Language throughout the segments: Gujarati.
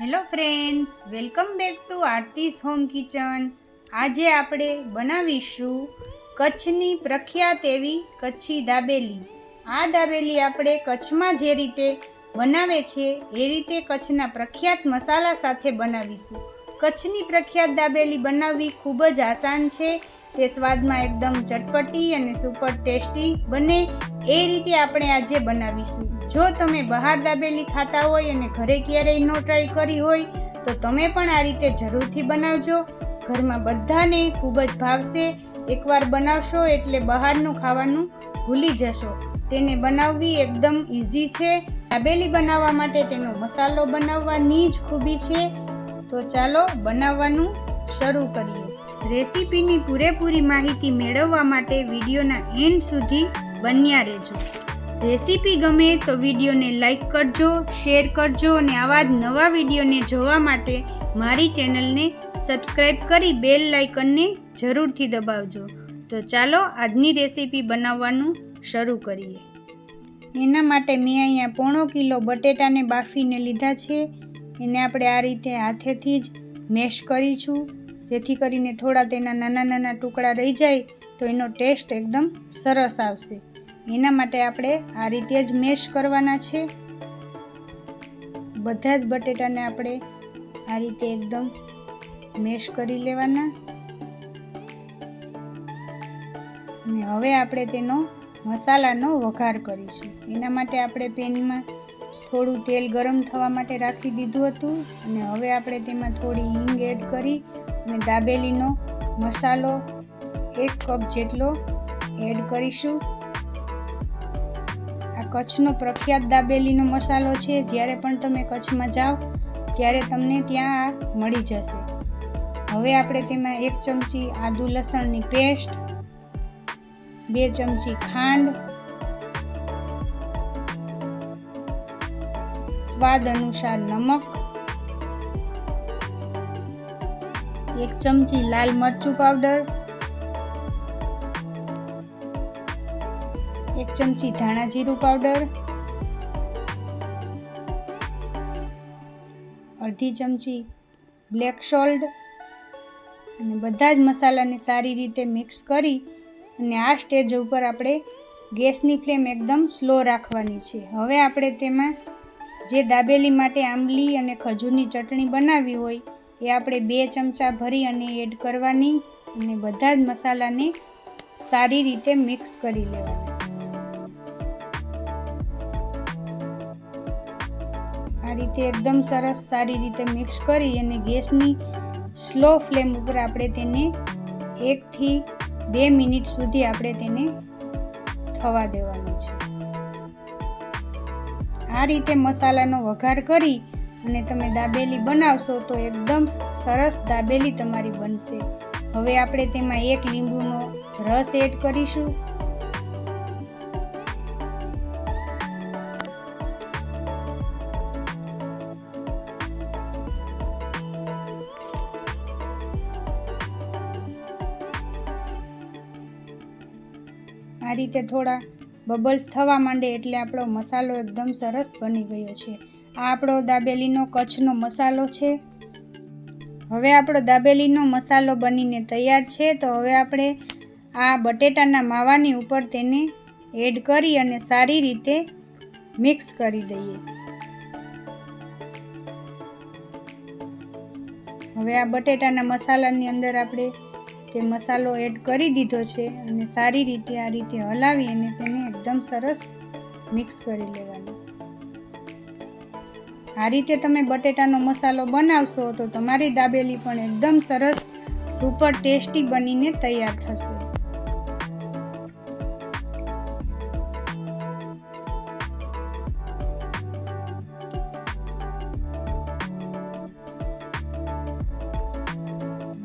Hello friends welcome back to Aarti's home kitchen આજે આપણે બનાવીશું કચ્છની પ્રખ્યાત એવી કચ્છી દાબેલી. આ દાબેલી આપણે કચ્છમાં જે રીતે બનાવે છે, એ રીતે કચ્છના પ્રખ્યાત મસાલા સાથે બનાવીશું. કચ્છની પ્રખ્યાત દાબેલી બનાવવી ખૂબ જ આસાન છે. તે સ્વાદમાં એકદમ ચટપટી અને સુપર ટેસ્ટી બને. એ રીતે આપણે આજે બનાવીશું. જો તમે બહાર દાબેલી ખાતા હોય અને ઘરે ક્યારેય ન ટ્રાય કરી હોય, તો તમે પણ આ રીતે જરૂરથી બનાવજો. ઘરમાં બધાને ખૂબ જ ભાવશે. એકવાર બનાવશો એટલે બહારનું ખાવાનું ભૂલી જશો. તેને બનાવવી એકદમ ઇઝી છે. દાબેલી બનાવવા માટે તેનો મસાલો બનાવવાની જ ખૂબી છે. તો ચાલો બનાવવાનું શરૂ કરીએ. રેસીપીની પૂરેપૂરી માહિતી મેળવવા માટે વિડીયોના એન્ડ સુધી બન્યા રહેજો. રેસીપી ગમે તો વિડીયોને લાઈક કરજો, શેર કરજો અને આવા જ નવા વિડીયોને જોવા માટે મારી ચેનલને સબસ્ક્રાઈબ કરી બેલ લાઇકનને જરૂરથી દબાવજો. તો ચાલો આજની રેસીપી બનાવવાનું શરૂ કરીએ. એના માટે મેં અહીંયા પોણો કિલો બટેટાને બાફીને લીધા છે. એને આપણે આ રીતે હાથેથી જ મેશ કરીશું. જેથી કરીને થોડા તેના નાના નાના ટુકડા રહી જાય તો એનો ટેસ્ટ એકદમ સરસ આવશે. એના માટે આપણે આ રીતે જ મેશ કરવાના છે. બધા જ બટેટાને આપણે આ રીતે એકદમ મેશ કરી લેવાના. અને હવે આપણે તેનો મસાલાનો વઘાર કરીશું. એના માટે આપણે પેનમાં થોડું તેલ ગરમ થવા માટે રાખી દીધું હતું. અને હવે આપણે તેમાં થોડી હિંગ એડ કરી અને દાબેલીનો મસાલો એક કપ જેટલો એડ કરીશું. કચ્છનો પ્રખ્યાત દાબેલીનો મસાલો છે. જ્યારે પણ તમે કચ્છમાં જાઓ, ત્યારે તમને ત્યાં આ મળી જશે. હવે આપણે તેમાં એક ચમચી આદુ લસણની પેસ્ટ, બે ચમચી ખાંડ, સ્વાદ અનુસાર નમક, એક ચમચી લાલ મરચું પાવડર એક ચમચી ધાણા જીરું પાવડર, અડધી ચમચી બ્લેક સોલ્ટ અને બધા જ મસાલાને સારી રીતે મિક્સ કરી અને આ સ્ટેજ ઉપર આપણે ગેસની ફ્લેમ એકદમ સ્લો રાખવાની છે. હવે આપણે તેમાં જે દાબેલી માટે આંબલી અને ખજૂરની ચટણી બનાવી હોય, એ આપણે બે ચમચા ભરી અને એડ કરવાની અને બધા જ મસાલાને સારી રીતે મિક્સ કરી લેવાના. આ રીતે એકદમ સરસ સારી રીતે મિક્સ કરી અને ગેસની સ્લો ફ્લેમ ઉપર આપણે તેને એકથી બે મિનિટ સુધી આપણે તેને થવા દેવાનું છે. આ રીતે મસાલાનો વઘાર કરી અને તમે દાબેલી બનાવશો તો એકદમ સરસ દાબેલી તમારી બનશે. હવે આપણે તેમાં એક લીંબુનો રસ એડ કરીશું. આ રીતે થોડા બબલ્સ થવા માંડે એટલે આપણો મસાલો એકદમ સરસ બની ગયો છે. આ આપણો દાબેલીનો કચ્છનો મસાલો છે. હવે આપણો દાબેલીનો મસાલો બનીને તૈયાર છે, તો હવે આપણે આ બટેટાના માવાની ઉપર તેને એડ કરી અને સારી રીતે મિક્સ કરી દઈએ. હવે આ બટેટાના મસાલાની અંદર આપણે તે મસાલો એડ કરી દીધો છે અને સારી રીતે આ રીતે હલાવી અને તેને એકદમ સરસ મિક્સ કરી લેવાનું. આ રીતે તમે બટેટાનો મસાલો બનાવશો તો તમારી દાબેલી પણ એકદમ સરસ, સુપર ટેસ્ટી બનીને તૈયાર થશે.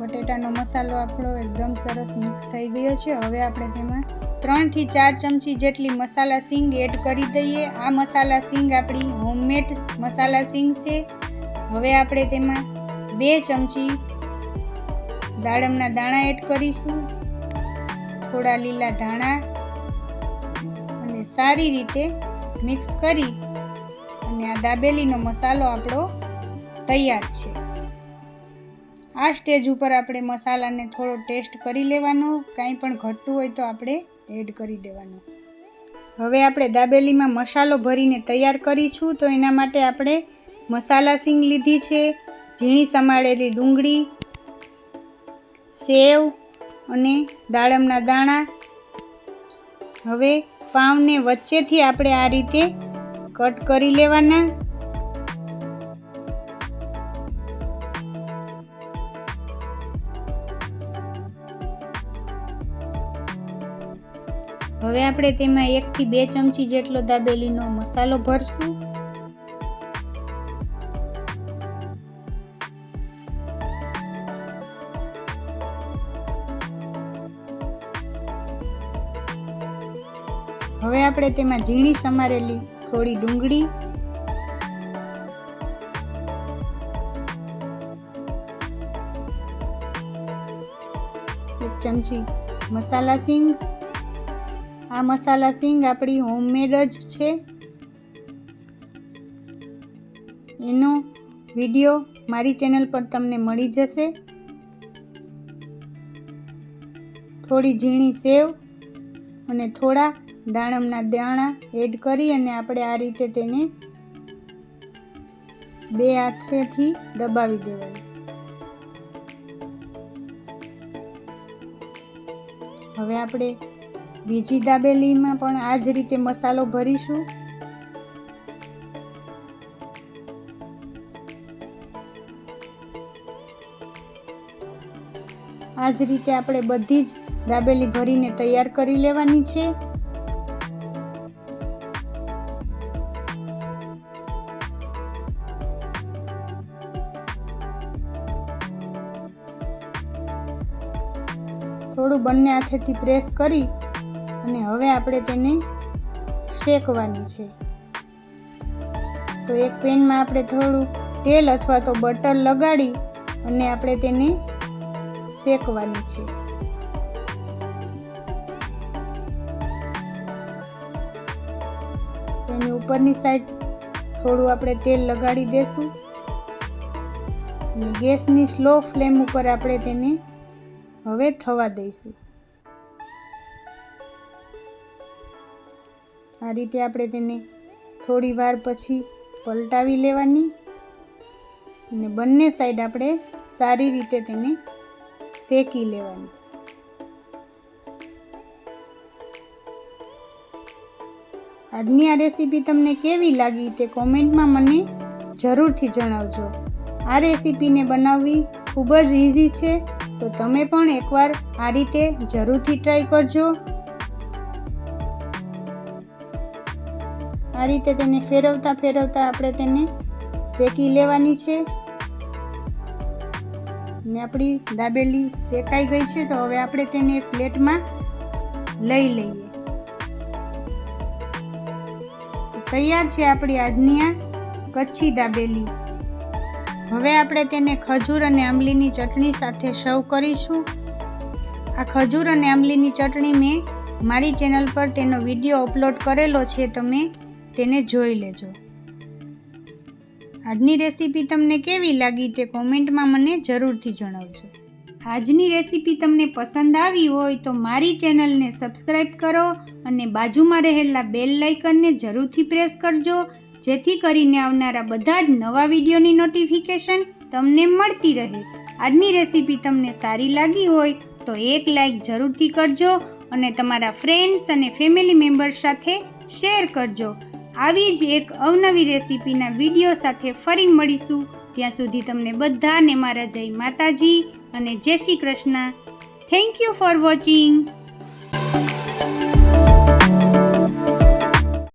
બટેટાનો મસાલો આપણો એકદમ સરસ મિક્સ થઈ ગયો છે. હવે આપણે તેમાં ત્રણથી ચાર ચમચી જેટલી મસાલા સિંગ એડ કરી દઈએ. આ મસાલા સિંગ આપણી હોમમેડ મસાલા સિંગ છે. હવે આપણે તેમાં બે ચમચી દાડમના દાણા એડ કરીશું. થોડા લીલા ધાણા અને સારી રીતે મિક્સ કરી અને આ દાબેલીનો મસાલો આપણો તૈયાર છે. આ સ્ટેજ ઉપર આપણે મસાલાને થોડો ટેસ્ટ કરી લેવાનો. કાંઈ પણ ઘટતું હોય તો આપણે એડ કરી દેવાનું. હવે આપણે દાબેલીમાં મસાલો ભરીને તૈયાર કરીશું. તો એના માટે આપણે મસાલા સિંગ લીધી છે, ઝીણી સમાડેલી ડુંગળી, સેવ અને દાડમના દાણા. હવે પાવને વચ્ચેથી આપણે આ રીતે કટ કરી લેવાના. હવે આપણે તેમાં એકથી બે ચમચી જેટલો દાબેલીનો મસાલો ભરશું. હવે આપણે તેમાં ઝીણી સમારેલી થોડી ડુંગળી. એક ચમચી મસાલા સિંગ. આ મસાલા સિંગ આપણી હોમમેડ જ છે. એનો વીડિયો મારી ચેનલ પર તમને મળી જશે. થોડી ઝીણી સેવ અને થોડા દાણમના દાણા એડ કરી અને આપણે આ રીતે તેને બે હાથેથી દબાવી દેવાનું હવે આપણે બીજી દાબેલીમાં પણ આ જ રીતે મસાલો ભરીશું. આ જ રીતે આપણે બધી જ દાબેલી ભરીને તૈયાર કરી લેવાની છે. થોડું બંને હાથેથી પ્રેસ કરી અને હવે આપણે તેને શેકવાની છે. તો એક પેનમાં આપણે થોડું તેલ અથવા તો બટર લગાડી અને આપણે તેને શેકવાની છે. તેની ઉપરની સાઈડ થોડું આપણે તેલ લગાડી દેશું. ગેસની સ્લો ફ્લેમ ઉપર આપણે તેને હવે થવા દઈશું. આ રીતે આપણે તેને થોડી વાર પછી પલટાવી લેવાની અને બંને સાઈડ આપણે સારી રીતે તેને શેકી લેવાની. આજની આ રેસીપી તમને કેવી લાગી તે કોમેન્ટમાં મને જરૂરથી જણાવજો. આ રેસીપીને બનાવવી ખૂબ જ ઇઝી છે, તો તમે પણ એકવાર આ રીતે જરૂરથી ટ્રાય કરજો. આ રીતે તેને ફેરવતા ફેરવતા આપણે તેને શેકી લેવાની છે. ને આપણી દાબેલી શેકાઈ ગઈ છે તો હવે આપણે તેને એક પ્લેટમાં લઈ લઈએ. તૈયાર છે આપણી આજની આ કચ્છી દાબેલી. હવે આપણે તેને ખજૂર અને આંબલીની ચટણી સાથે સર્વ કરીશું. આ ખજૂર અને આંબલીની ચટણી મેં મારી ચેનલ પર તેનો વીડિયો અપલોડ કરેલો છે, તમે તેને જોઈ લેજો. આજની રેસીપી તમને કેવી લાગી તે કોમેન્ટમાં મને જરૂરથી જણાવજો. આજની રેસીપી તમને પસંદ આવી હોય તો મારી ચેનલને સબસ્ક્રાઈબ કરો અને બાજુમાં રહેલા બેલ લાઇકનને જરૂરથી પ્રેસ કરજો, જેથી કરીને આવનારા બધા જ નવા વિડીયોની નોટિફિકેશન તમને મળતી રહે. આજની રેસીપી તમને સારી લાગી હોય તો એક લાઈક જરૂરથી કરજો અને તમારા ફ્રેન્ડ્સ અને ફેમિલી મેમ્બર્સ સાથે શેર કરજો. આવી જ એક અવનવી રેસીપીના વીડિયો સાથે ફરી મળીશું. ત્યાં સુધી તમને બધાને મારા જય માતાજી અને જય Shri Krishna. Thank you for watching